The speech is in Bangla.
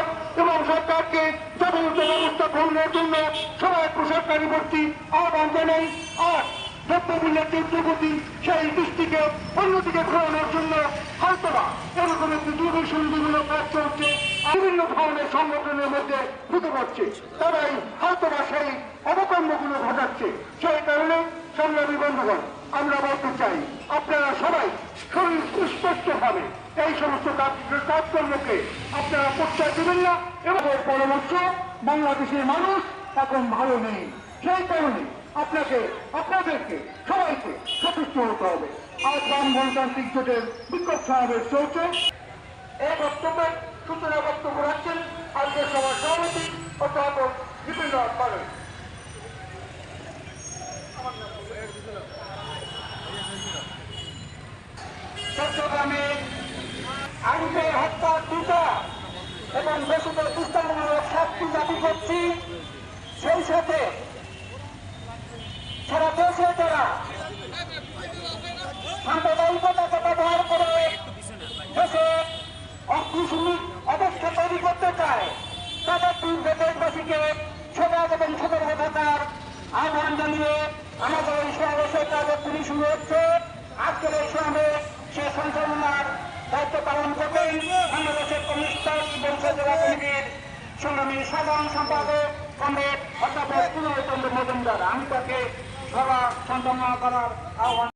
সরকার এবং সরকারকে যথাযথ ব্যবস্থা গ্রহণের জন্য সবাই প্রসরকারী ভর্তি আহ্বান জানাই আর দ্রব্যমূল্যের যে সেই দৃষ্টিকে অন্যদিকে ঘোরানোর জন্য হয়তোবা এরকম একটি বিভিন্ন কাজ চলছে। বিভিন্ন ধরনের সংগঠনের মধ্যে ঢুকে পড়ছে। তারাই হয়তোবা সেই অবকর্মগুলো ঘটাচ্ছে কারণে সংগ্রামী বন্ধুগণ, আমরা বলতে চাই, আপনারা সবাই শরীর সুস্পষ্ট ভাবে এই সমস্ত কাজ- কাজকর্মকে আপনারা প্রত্যয় দেবেন না এবং পরামর্শ বাংলাদেশের মানুষ এখন ভালো নেই। সেই কারণে আপনাকে, আপনাদেরকে, সবাইকে সচেষ্ট হতে হবে। আজ বাম গণতান্ত্রিক জোটের বিক্ষোভ সমাবেশ চলছে। এই বক্তব্যে সূচনা বক্তব্য রাখছেন আজকের সভার সভাপতি অধ্যাপক রাজ পালেন চট্টগ্রামে হত্যা দুটা এবং শাস্তি দাবি করছি। সেই সাথে সারা দেশে যারা সাম্প্রদায়িকতাকে ব্যবহার করে দেশে অবস্থা তৈরি করতে চায়। তাদের বিরুদ্ধে দেশবাসীকে সজাগ এবং সতর্ক থাকার আহ্বান জানিয়ে আমাদের এই সমাবেশের কার্যক্রমী শুরু হচ্ছে। আজকের এই সমাবেশ সঞ্চালনার দায়িত্ব পালন করবেন বাংলাদেশের কমিউনিস্ট বংশ জেলা কমিটির সংগ্রামী সাধারণ সম্পাদক কমরেড অধ্যাপক পুনরচন্দ্র মজুমদার। আমি তাকে সভা সঞ্চালনা করার আহ্বান